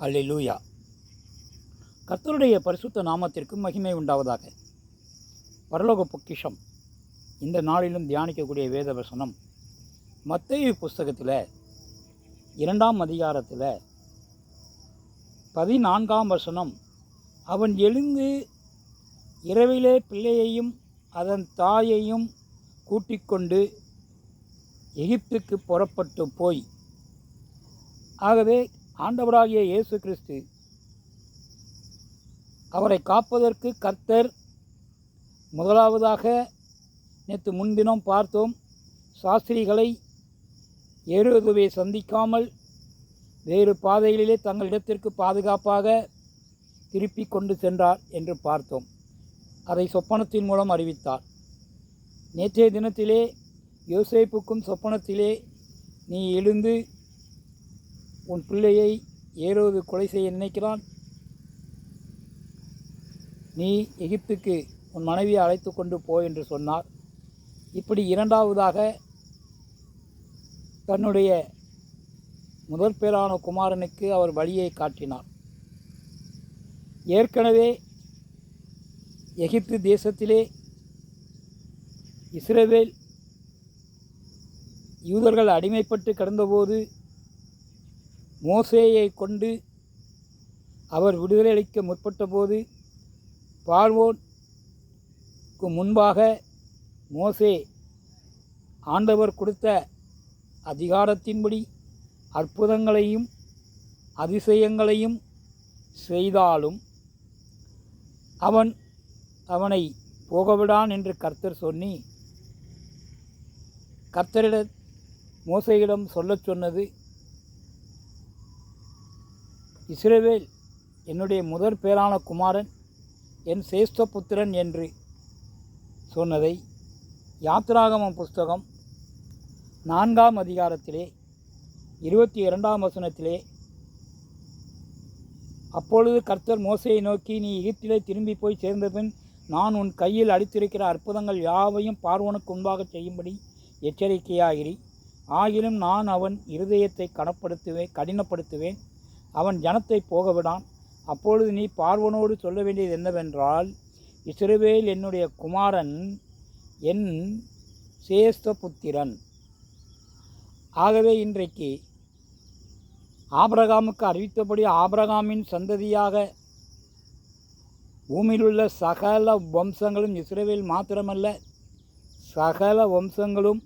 அல்லேலூயா. கர்த்தருடைய பரிசுத்த நாமத்திற்கு மகிமை உண்டாவதாக. பரலோக பொக்கிஷம். இந்த நாளிலும் தியானிக்கக்கூடிய வேத வசனம் மத்திய புஸ்தகத்தில் இரண்டாம் அதிகாரத்தில் பதினான்காம் வசனம். அவன் எழுந்து இரவிலே பிள்ளையையும் அதன் தாயையும் கூட்டிக்கொண்டு எகிப்துக்கு புறப்பட்டு போய். ஆகவே ஆண்டவராகிய இயேசு கிறிஸ்து. அவரை காப்பதற்கு கர்த்தர் முதலாவதாக நேற்று முன்தினம் பார்த்தோம். சாஸ்திரிகளை ஏறுவதுவை சந்திக்காமல் வேறு பாதைகளிலே தங்கள் இடத்திற்கு பாதுகாப்பாக திருப்பி கொண்டு சென்றார் என்று பார்த்தோம். அதை சொப்பனத்தின் மூலம் அறிவித்தார். நேற்றைய தினத்திலே யோசேப்புக்கும் சொப்பனத்திலே நீ எழுந்து உன் பிள்ளையை ஏரோது கொலை செய்ய நினைக்கிறான்? நீ எகிப்துக்கு உன் மனைவியை அழைத்து கொண்டு போ என்று சொன்னார். இப்படி இரண்டாவதாக தன்னுடைய முதற் பேரான குமாரனுக்கு அவர் வழியை காட்டினார். ஏற்கனவே எகிப்து தேசத்திலே இஸ்ரேவேல் யூதர்கள் அடிமைப்பட்டு கிடந்தபோது மோசேயை கொண்டு அவர் விடுதலை அளிக்க முற்பட்டபோது பார்வோனுக்கு முன்பாக மோசே ஆண்டவர் கொடுத்த அதிகாரத்தின்படி அற்புதங்களையும் அதிசயங்களையும் செய்தாலும் அவன் அவனை போகவிடான் என்று கர்த்தர் சொன்னி. கர்த்தரிட மோசையிடம் சொல்லச் சொன்னது இஸ்ரவேல் என்னுடைய முதற் பேரான குமாரன் என் சேஷ்ட புத்திரன் என்று சொன்னதை யாத்ராகமம் புஸ்தகம் நான்காம் அதிகாரத்திலே இருபத்தி இரண்டாம் வசனத்திலே அப்பொழுது கர்த்தர் மோசையை நோக்கி நீ எகிப்திலே திரும்பி போய் சேர்ந்தபின் நான் உன் கையில் அடித்திருக்கிற அற்புதங்கள் யாவையும் பார்வனுக்கு முன்பாக செய்யும்படி எச்சரிக்கையாகிறி ஆகிலும் நான் அவன் இருதயத்தை கனப்படுத்துவேன் கடினப்படுத்துவேன். அவன் ஜனத்தை போகவிடான். அப்பொழுது நீ பார்வனோடு சொல்ல வேண்டியது என்னவென்றால் இஸ்ரவேல் என்னுடைய குமாரன் என் சேஸ்த புத்திரன் ஆகவே இன்றைக்கு ஆபிரகாமுக்கு அறிவித்தபடி ஆபிரகாமின் சந்ததியாக பூமியிலுள்ள சகல வம்சங்களும் இஸ்ரேவேல் மாத்திரமல்ல சகல வம்சங்களும்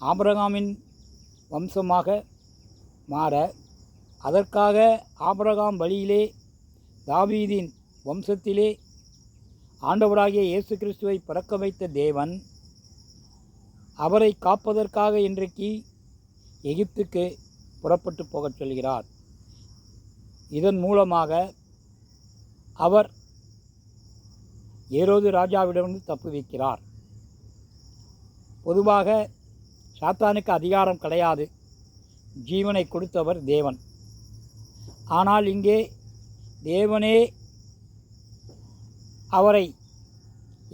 ஆபிரகாமின் வம்சமாக மாற அதற்காக ஆபரகாம் வழியிலே தாவீதின் வம்சத்திலே ஆண்டவராகிய இயேசு கிறிஸ்துவை பிறக்க வைத்த தேவன் அவரை காப்பதற்காக இன்றைக்கு எகிப்துக்கு புறப்பட்டு போகச் சொல்கிறார். இதன் மூலமாக அவர் ஏரோது ராஜாவிடமிருந்து தப்பு வைக்கிறார். பொதுவாக சாத்தானுக்கு அதிகாரம் கிடையாது. ஜீவனை கொடுத்தவர் தேவன். ஆனால் இங்கே தேவனே அவரை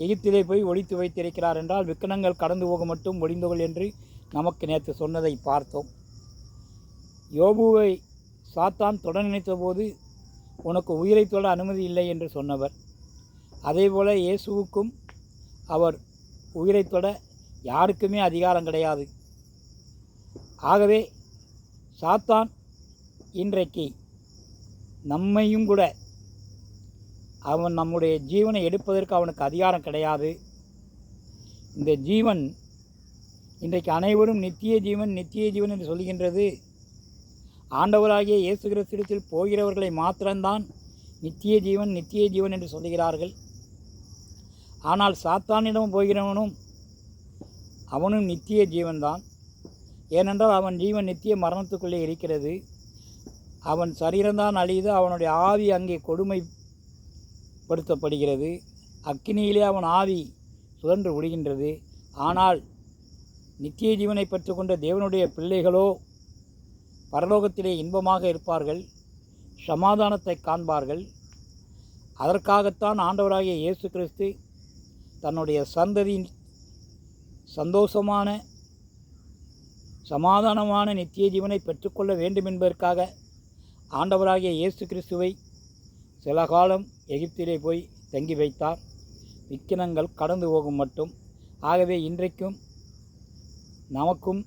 எகிப்திலே போய் ஒழித்து வைத்திருக்கிறார் என்றால் விக்கனங்கள் கடந்து போக மட்டும் ஒளிந்தவள் என்று நமக்கு நேற்று சொன்னதை பார்த்தோம். யோபுவை சாத்தான் தொட நினைத்தபோது உனக்கு உயிரை தொட அனுமதி இல்லை என்று சொன்னவர். அதேபோல் இயேசுவுக்கும் அவர் உயிரை தொட யாருக்குமே அதிகாரம் கிடையாது. ஆகவே சாத்தான் இன்றைக்கு நம்மையும் கூட அவன் நம்முடைய ஜீவனை எடுப்பதற்கு அவனுக்கு அதிகாரம் கிடையாது. இந்த ஜீவன் இன்றைக்கு அனைவரும் நித்திய ஜீவன் நித்திய ஜீவன் என்று சொல்கின்றது ஆண்டவராகிய இயேசு கிறிஸ்துவிடத்தில் போகிறவர்களை மாத்திரம்தான் நித்திய ஜீவன் நித்திய ஜீவன் என்று சொல்கிறார்கள் ஆனால் சாத்தானிடம் போகிறவனும் அவனும் நித்திய ஜீவன்தான். ஏனென்றால் அவன் ஜீவன் நித்திய மரணத்துக்குள்ளே இருக்கிறது. அவன் சரீரம்தான் அழியுது அவனுடைய ஆவி அங்கே கொடுமைப்படுத்தப்படுகிறது. அக்கினியிலே அவன் ஆவி சுழன்று விடுகின்றது. ஆனால் நித்திய ஜீவனை பெற்றுக்கொண்ட தேவனுடைய பிள்ளைகளோ பரலோகத்திலே இன்பமாக இருப்பார்கள் சமாதானத்தை காண்பார்கள். அதற்காகத்தான் ஆண்டவராகிய இயேசு கிறிஸ்து தன்னுடைய சந்ததியின் சந்தோஷமான சமாதானமான நித்திய ஜீவனை பெற்றுக்கொள்ள வேண்டும் என்பதற்காக ஆண்டவராகிய இயேசு கிறிஸ்துவை சில காலம் எகிப்திலே போய் தங்கி வைத்தார். விக்கினங்கள் கடந்து போகும் மட்டும். ஆகவே இன்றைக்கும் நமக்கும்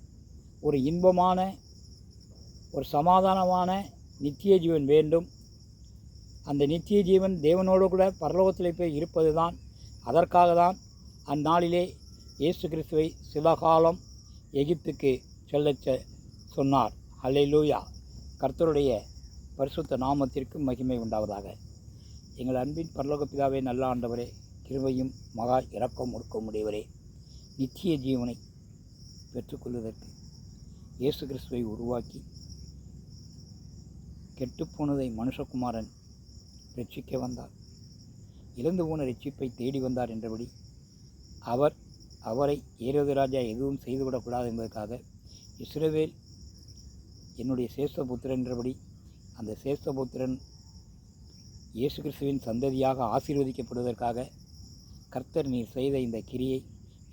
ஒரு இன்பமான ஒரு சமாதானமான நித்திய ஜீவன் வேண்டும். அந்த நித்திய ஜீவன் தேவனோடு கூட பரலோகத்தில் போய் இருப்பது தான் அதற்காக தான் அந்நாளிலே இயேசு கிறிஸ்துவை சில காலம் எகிப்துக்கு செல்லச் சொன்னார். அல்லை லூயா கர்த்தருடைய பரிசுத்த நாமத்திற்கு மகிமை உண்டாவதாக. எங்கள் அன்பின் பரலோக பிதாவே நல்ல ஆண்டவரே கிருவையும் மகா இறக்கம் ஒடுக்கம் உடையவரே நித்திய ஜீவனை பெற்றுக்கொள்வதற்கு இயேசு கிறிஸ்துவை உருவாக்கி கெட்டுப்போனதை மனுஷகுமாரன் ரட்சிக்க வந்தார். இழந்து போன ரட்சிப்பை தேடி வந்தார் என்றபடி அவர் அவரை ஏரோது ராஜா எதுவும் செய்துவிடக்கூடாது என்பதற்காக இஸ்ரவேல் என்னுடைய சேஷ்டபுத்திரன் என்றபடி அந்த சேஷ்டபுத்திரன் இயேசு கிறிஸ்துவின் சந்ததியாக ஆசீர்வதிக்கப்படுவதற்காக கர்த்தர் நீர் செய்த இந்த கிரியை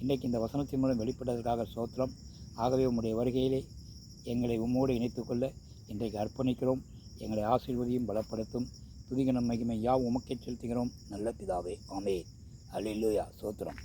இன்றைக்கு இந்த வசனத்தின் மூலம் வெளிப்பட்டதற்காக சோத்திரம் ஆகவே உம்முடைய வருகையிலே எங்களை உம்மோடு இணைத்துக்கொள்ள இன்றைக்கு அர்ப்பணிக்கிறோம். எங்களை ஆசீர்வதியும் பலப்படுத்தும். துதிக மகிமை யா உமக்கே செலுத்துகிறோம். நல்ல பிதாவே ஆமே அல்லேலூயா சோத்திரம்